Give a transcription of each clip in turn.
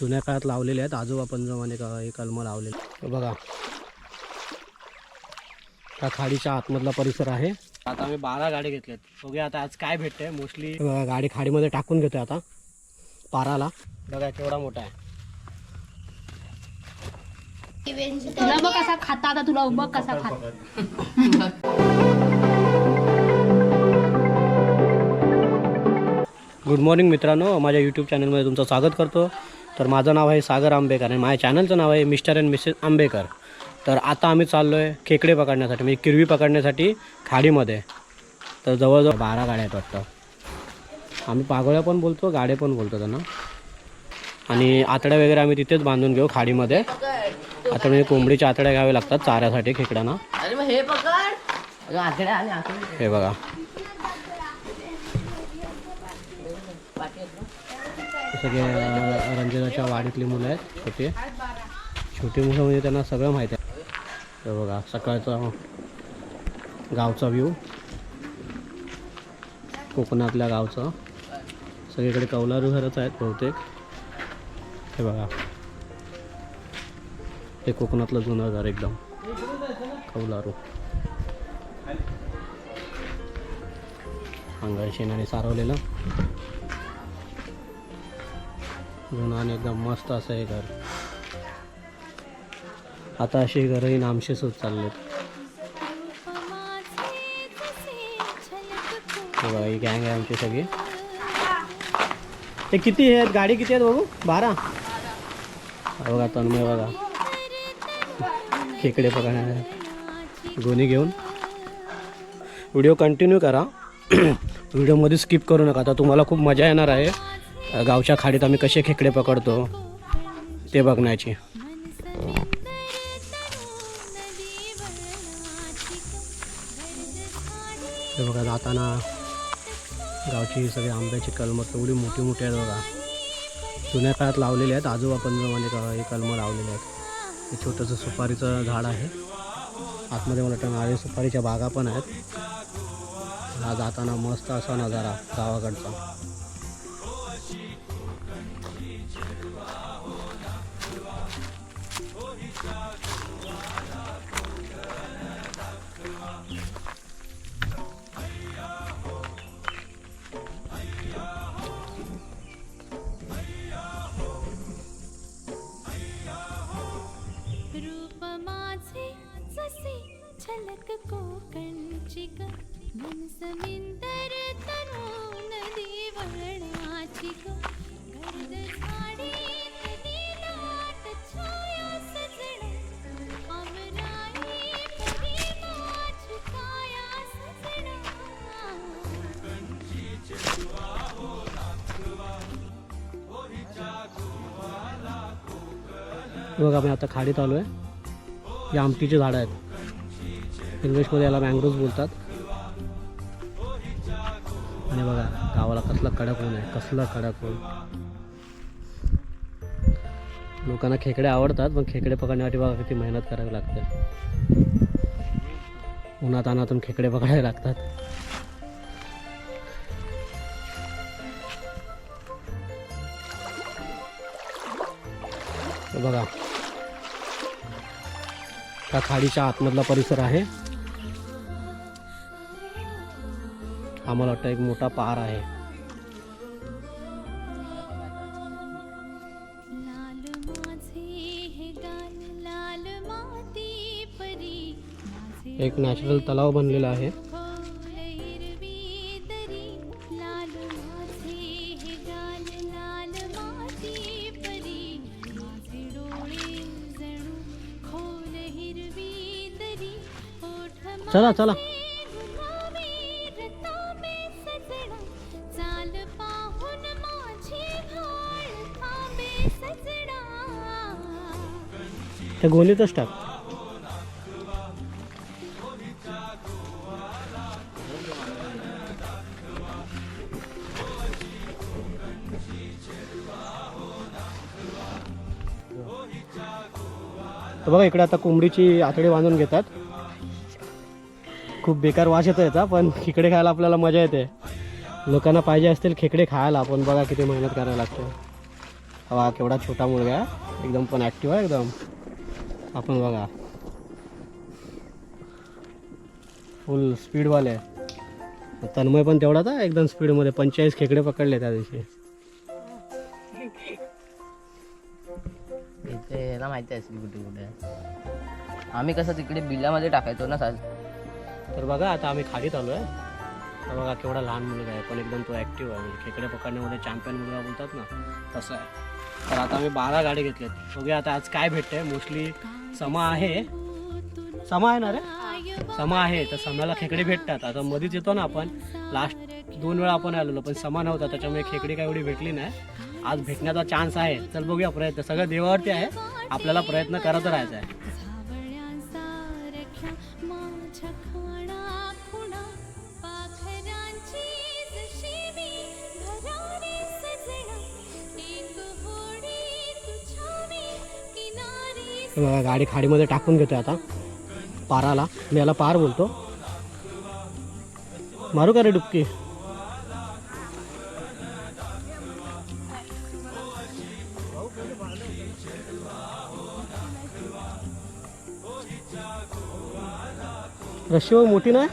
जुन्या काळात लावलेले आहेत. आजोबा पंजोबाने का हे कलम लावलेले हे बघा. त्या खाडीच्या आतमधला परिसर आहे. आता आम्ही बारा गाडी घेतल्यात. बघूया आता आज काय भेटतंय. मोस्टली गाडी खाडीमध्ये टाकून घेतोय आता. पाराला. बघा केवढा मोठा आहे. तुला बघ कसा खाता आता तुला बघ कसा खाता. गुड मॉर्निंग मित्रांनो. माझ्या यूट्यूब चॅनलमध्ये तुमचं स्वागत करतो. तर माझं नाव आहे सागर आंबेकर आणि माझ्या चॅनलचं नाव आहे मिस्टर अँड मिसेस आंबेकर. तर आता आम्ही चाललो आहे खेकडे पकडण्यासाठी म्हणजे किरवी पकडण्यासाठी खाडीमध्ये. तर जवळजवळ बारा गाड्या आहेत वाटतं. आम्ही पागोळ्या पण बोलतो गाड्या पण बोलतो त्यांना. आणि आतड्या वगैरे आम्ही तिथेच बांधून घेऊ खाडीमध्ये. आता म्हणजे कोंबडीच्या आतड्या घ्यावे लागतात चाऱ्यासाठी खेकड्यांना. हे बघा. सगळे रंजनाच्या वाडीतली मुलं आहेत छोटे. छोटी मुलं म्हणजे त्यांना सगळं माहीत आहे. तर बघा सकाळचा गावचा व्ह्यू कोकणातल्या गावचा. सगळीकडे कौलारू घरच आहेत बहुतेक. हे बघा. हे कोकणातलं जुनं घर एकदम. कौलारू. अंगाई शेणाने सारवलेलं. जुनं आणि एकदम मस्त असं हे घर. आता असे घरही नामशेष होत चाललेत. बघा ही गँग आहे आमची सगळी. ते किती आहेत? गाडी किती आहेत बघू? बारा? बघा तन्मय बघा. खेकडे पकडणार गोणी घेऊन. व्हिडिओ कंटिन्यू करा. व्हिडिओमध्ये स्किप करू नका. आता तुम्हाला खूप मजा येणार आहे. गावच्या खाडीत आम्ही कसे खेकडे पकडतो ते बघण्याची. बघा जाताना गावची सगळी आंब्याची कलमं एवढी मोठी मोठी आहेत बघा. जुन्या काळात लावलेले आहेत आजोबा पंजोबाने हे कलमं लावलेली आहेत. हे छोटंसं सुपारीचं झाड आहे. आतमध्ये मला वाटतं नारळी सुपारीच्या बागा पण आहेत. हा जाताना मस्त असा नजारा गावाकडचा. रूप माझे जसे झलक कोकणची ग मन समिंदर तरू नदी वळणाची ग गर्द झाडी नदी लाट छाया बघा आपण आता खाडीत आलो आहे. या आमटीची झाडं आहेत. इंग्लिशमध्ये याला मँग्रोव्ज बोलतात. आणि बघा गावाला कसला कडक ऊन आहे कसला कडक ऊन. लोकांना खेकडे आवडतात पण खेकडे पकडण्यासाठी बघा किती मेहनत करावी लागते. उन्हात अनातून खेकडे पकडावे लागतात. बघा त्या खाडीच्या आतमधला परिसर आहे. आम्हाला वाटतं एक मोठा पार आहे. लाल एक नॅचरल तलाव बनलेला आहे. चला चला. त्या गोलीतच टाक. बघा इकडे आता कोंबडीची आतडी बांधून घेतात. खूप बेकार वास येतो याचा पण खेकडे खायला आपल्याला मजा येते. लोकांना पाहिजे असतील खेकडे खायला पण बघा किती मेहनत करायला लागते. हवा केवढा छोटा मुलगा आहे. एकदम पण ॲक्टिव्ह आहे एकदम. आपण बघा. फुल स्पीडवाले तन्मय पण तेवढाच आहे एकदम स्पीडमध्ये पंचेचाळीस खेकडे पकडले त्या दिवशी. माहिती आहे कुठे कुठे आम्ही कसं तिकडे बिलामध्ये टाकायचो ना साज तर बघा आता आम्ही खाडीत आलो आहे तर बघा केवढा लहान मुलगा आहे. पण एकदम तो ॲक्टिव्ह आहे. म्हणजे खेकडे पकडण्यामध्ये चॅम्पियन मुलगा बोलतात ना तसं आहे. तर आता आम्ही बारा गाडी घेतल्यात बघूया आता आज काय भेटते मोस्टली समा आहे. समा आहे ना रे? समा आहे. तर समाला खेकडे भेटतात. आता मध्येच येतो ना आपण. लास्ट दोन वेळा आपण आलेलो पण समा नव्हता. त्याच्यामुळे खेकडी काय एवढी भेटली नाही. आज भेटण्याचा चान्स आहे. चल बघूया प्रयत्न. सगळं देवावरती आहे. आपल्याला प्रयत्न करत राहायचा आहे. गाडी खाडीमध्ये टाकून घेतोय आता. पाराला. मी याला पार बोलतो. मारू का रे डुबकी? रशी मोठी नाही?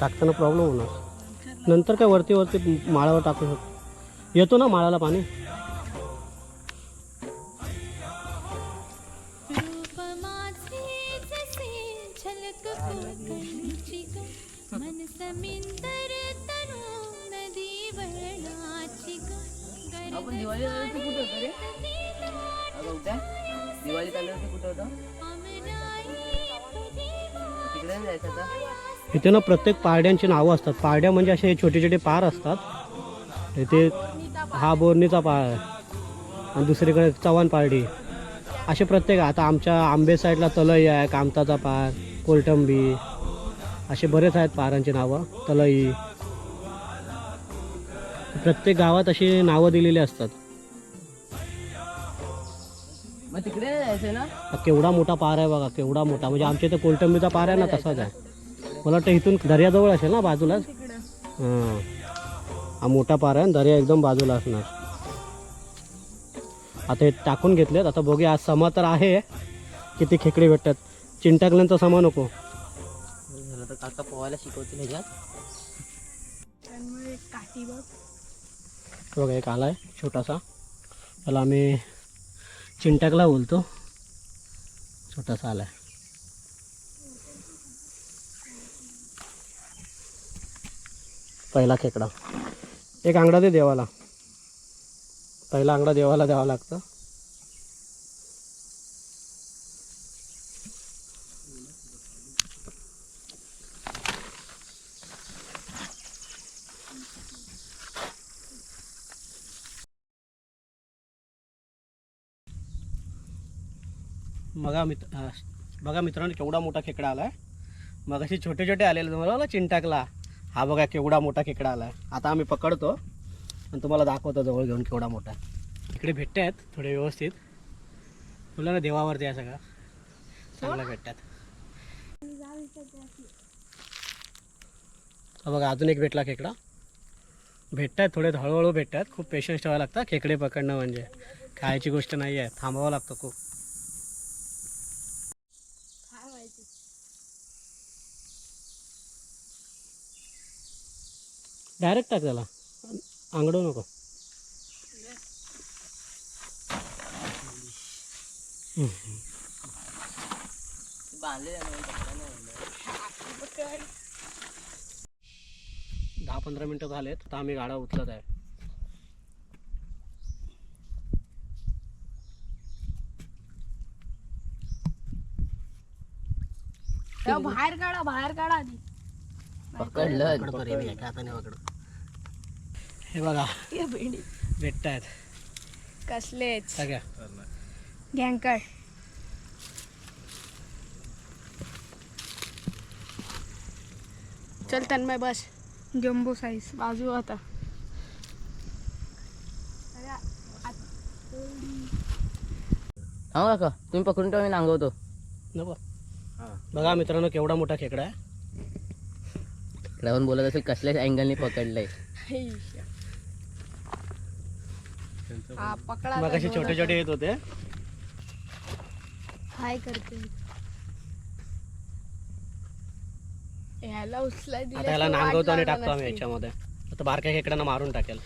टाकताना प्रॉब्लेम होणार. नंतर काय वरती वरती माळावर टाकू शकतो. येतो ना माळाला पाणी? आपण दिवाळी आल्यावरती कुठे होतो रे? अगं उद्या दिवाळी आल्यावरती कुठं होतं? तिकडे नाही जायचं आता. इथे ना प्रत्येक पारड्यांची नावं असतात. पारड्या म्हणजे असे छोटे छोटे पार असतात. इथे हा बोरणीचा पार आहे. आणि दुसरीकडे चव्हाण पारडी. असे प्रत्येक आता आमच्या आंबे साईडला तलई आहे कामताचा पार कोलटंबी. असे बरेच आहेत पारांची नावं. तलई. प्रत्येक गावात अशी नावं दिलेली असतात. मग तिकडे नाही जायचं ना? हा केवढा मोठा पार आहे बघा केवढा मोठा. म्हणजे आमच्या इथे कोलटंबीचा पार आहे ना तसाच आहे. मला वाटतं इथून दर्याजवळ असेल ना बाजूलाच हां. हा मोठा पार आहे आणि दर्या एकदम बाजूला असणार. आता हे टाकून घेतलेत. आता बघूया आज समा तर आहे किती खेकडे भेटतात. चिंटाकल्यांचा समा नको. झालं तर काका पोहायला शिकवतील ह्याच्यात. बघा. एक आला आहे छोटासा. त्याला आम्ही चिंटॅकला बोलतो. छोटासा आला आहे पहिला खेकडा. एक आंगडा दे देवाला. पहिला आंगडा देवाला द्यावा लागतं. बघा मित्र बघा मित्रांनो केवढा मोठा खेकडा आला आहे मग अशी छोटे छोटे आलेले तुम्हाला बघा चिंटाकला. हा बघा केवढा मोठा खेकडा आला आहे आता आम्ही पकडतो आणि तुम्हाला दाखवतो जवळ घेऊन केवढा मोठा इकडे भेटते आहेत थोडे व्यवस्थित. तुला ना देवावरती आहे सगळं. चांगलं भेटतात. बघा अजून एक भेटला खेकडा. भेटतात थोडे हळूहळू भेटतात खूप पेशन्स ठेवावं लागतं. खेकडे पकडणं म्हणजे. खायची गोष्ट नाही आहे थांबावं लागतं खूप. डायरेक्ट टाक त्याला. आंगडू नको. बांधले दहा पंधरा मिनटं झालेत तर आम्ही गाडा उचलत आहे. बाहेर काढा बाहेर काढा आधी. पकडलं. पकडतो रे मी एका हे बघा. भेटत आहेत कसलेच. सगळ्या गँकर चल तन्मय बस. जम्बो साईज बाजू आता. हा काका तुम्ही पकडून ठेवा मी नांगवतो. नको. बघा मित्रांनो केवढा मोठा खेकडा आहे. बोलत असेल कसल्याच अँगलने पकडलंय. हा पकडा मग असे छोटे छोटे येत होते. हाय करते. ह्याला उचलाय दिलं आता वाट नांगवतो आणि टाकतो आम्ही. याच्यामध्ये. आता बारक्या खेकड्यांना मारून टाकेल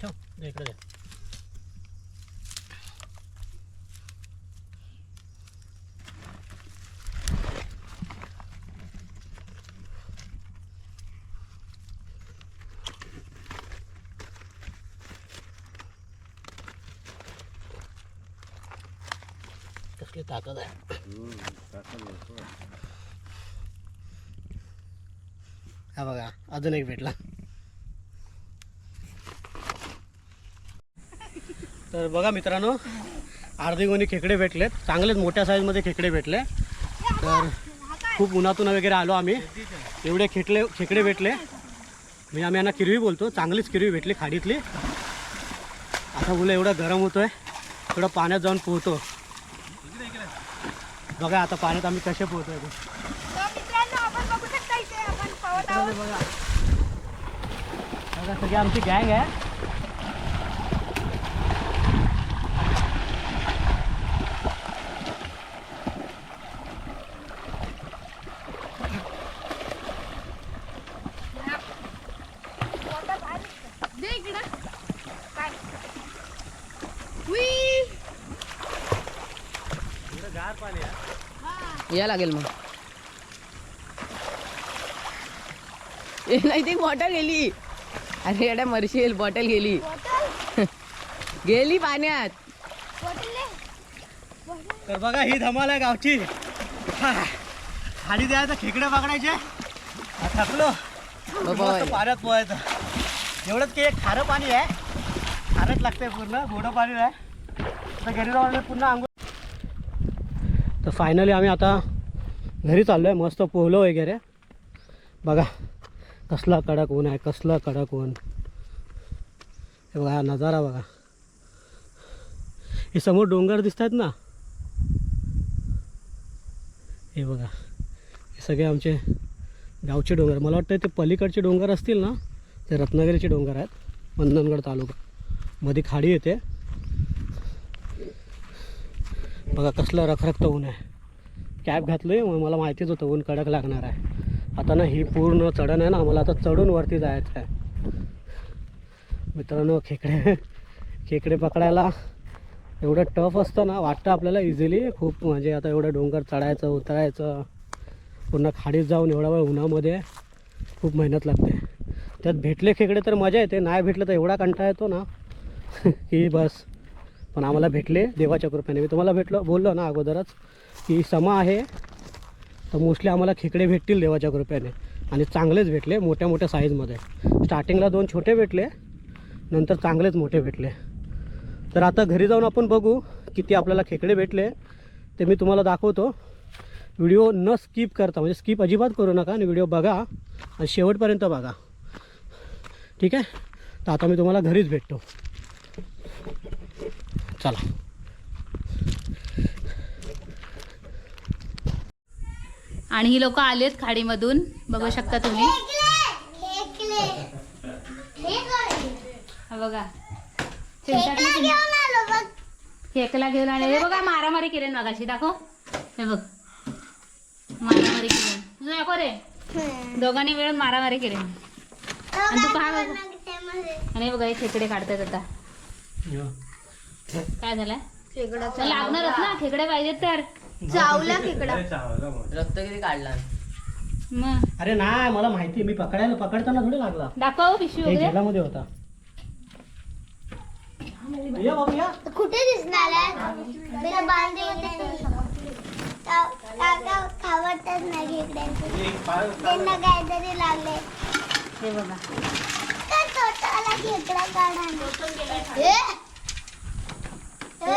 ठेव, दे इकडे दे. कसली ताकद आहे हा बघा अजून एक भेटला तर बघा मित्रांनो अर्धी गोणी खेकडे भेटलेत चांगलेच मोठ्या साईजमध्ये खेकडे भेटले. तर खूप उन्हातून वगैरे आलो आम्ही. एवढे खेकडे खेकडे भेटले. म्हणजे आम्ही यांना किरवी बोलतो चांगलीच किरवी भेटली खाडीतली. आता बोला एवढं गरम होतोय थोडं पाण्यात जाऊन पोहतो. बघा आता पाण्यात आम्ही कसे पोहतोय ते. बघा सगळी आमची गँग आहे दे इकडं काय उई. गार पाणी आहे या लागेल मग. नाही ती बॉटल गेली. अरे एवढ्या मरशील बॉटल गेली. गेली पाण्यात. तर बघा ही धमाल आहे गावची. खाली द्यायचं खेकडे पकडायचे. हा, थकलो. पाण्यात पोहायचं. एवढंच की खारं पाणी आहे. खारट लागतंय पूर्ण गोडं पाणी आहे. तर घरी जाऊन पुन्हा तर फायनली आम्ही आता घरी चाललो आहे मस्त पोहलो वगैरे. बघा कसला कडक ऊन आहे कसला कडक ऊन. हे बघा हा नजारा बघा. हे समोर डोंगर दिसत आहेत ना? हे बघा हे सगळे आमचे गावचे डोंगर. मला वाटतं ते पलीकडचे डोंगर असतील ना? ते रत्नागिरीचे डोंगर आहेत मंदनगड तालुका. मध्ये खाडी येते. बघा कसलं रखरखतं ऊन आहे. कॅब घातली आहे मग मला माहितीच होतं ऊन कडक लागणार आहे. आता ना ही पूर्ण चढण आहे ना मला आता चढून वरती जायचं आहे. मित्रांनो खेकडे खेकडे पकडायला एवढं टफ असतं ना वाटतं आपल्याला इझिली खूप म्हणजे आता एवढं डोंगर चढायचं उतरायचं पूर्ण खाडीत जाऊन एवढा वेळ उन्हामध्ये खूप मेहनत लागते. त्यात भेटले खेकडे तर मजा येते नाही भेटलं तर एवढा कंटाळा येतो ना. की बस. पण आम्हाला भेटले देवाच्या कृपेने. मी तुम्हाला भेटलो बोललो ना अगोदरच. की समा आहे. तर मोस्टली आम्हाला खेकडे भेटतील देवाच्या कृपेने. आणि चांगलेच भेटले मोठ्या मोठ्या साईजमध्ये स्टार्टिंगला दोन छोटे भेटले नंतर चांगलेच मोठे भेटले. तर आता घरी जाऊन आपण बघू किती आपल्याला खेकडे भेटले ते मी तुम्हाला दाखवतो. व्हिडिओ न स्किप करता म्हणजे स्किप अजिबात करू नका आणि व्हिडिओ बघा आणि शेवटपर्यंत बघा. ठीक आहे? तर आता मी तुम्हाला घरीच भेटतो. चला. आणि ही लोक आलेत खाडीमधून. बघू शकता तुम्ही. हा बघा. खेकला घेऊन आले हे बघा मारामारी केली मागाशी. दाखव. हे बघ. मारामारी केली. तुझं दाखव रे. दोघांनी मिळून मारामारी केली. आणि तू काय बघ. आणि हे बघा हे खेकडे काढतात आता. काय तर लागणारच ना. खेकडे पाहिजेत तर. चावला खेकडा रक्त किती काढला? मग. अरे नाही मला माहिती मी पकडायला पकडताना थोडी लागला. दाखव पिशवी वगैरे. होता. ये बाबू या. कुठे दिसणार आहे बिना बांधे होते खावडतात ना खेकड्यांचे त्यांना काहीतरी लागले हे बघा. तर स्वतःला खेकडा काढा ए? ए?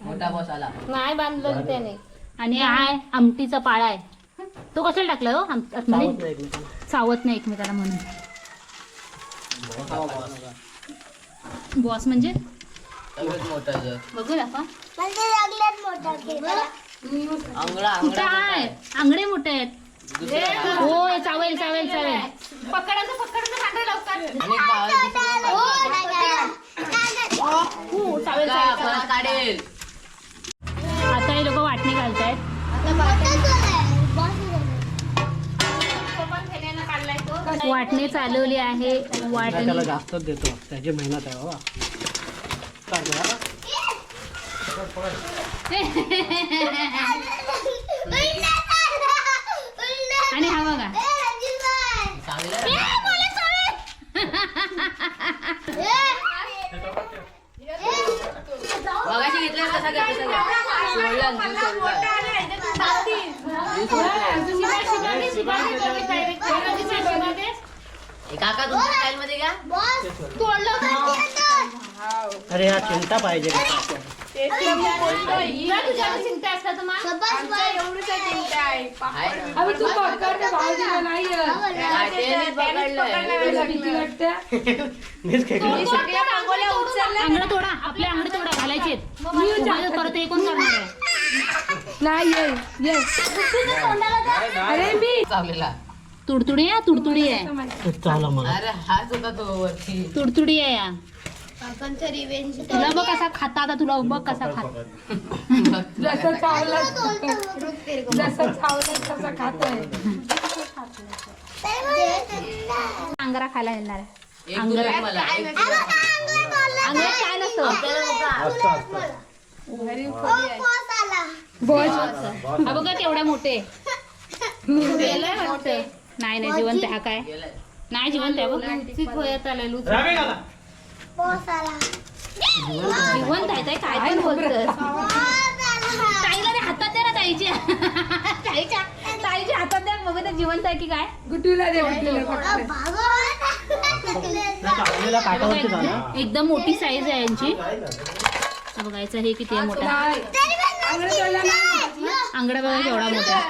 मोठा बॉस आला. नाही बांधलं त्याने. आणि हा आहे आमटीचा पाळा आहे. तो कशाला टाकला हो? आम- आतमध्ये चावत नाही एकमेकाला. म्हणून. बॉस म्हणजे? सगळ्यात मोठा आहे. बघू दाखवा आंगळा कुठं आंगळा आहे? आंगडे मोठे आहेत. दुसरा होय चावेल चावेल चावेल. आणि बाळ- हो, चावेल का, चावेल मला काढेल आता हे लोक वाटणी घालतायत वाटणी चालवली आहे. त्याला वाटणी जास्तच देतो. त्याची मेहनत आहे बाबा? आणि हा बघा. मगाशी घेतलं कसा घ्या काका तुमच्या स्टाईल मध्ये घ्या. अरे हा चिंता पाहिजे आहे. खेकडी अंगड तोडा. आपले अंगडे तोडा. घालायचे उगाच परत हे कोण करणार आहे चावलेला तुडतुडी आहे तुडतुडी आहे. चाला मला अरे हाच होता तो वरती. तुडतुडी आहे या तुला बघ कसा खाता आता तुला बघ कसा खात अंगरा खायला येणार आहे. एक दिलं मला एक दिलं. अंगरात काय नसतं. हा. बघा केवढा मोठे. नाही नाही जिवंत आहे हा काय. नाही जिवंत आहे बघ. रावे घाला. जिवंत आहे ताई, काय पण बोलतोस. ताईला ते हातात द्या ना ताईच्या. ताईच्या ताईच्या हातात द्या बघू ते जिवंत आहे की काय. झाला एकदम मोठी साईज आहे यांची. बघायचं हे किती आहे मोठा? अंगडा बघा केवढा मोठा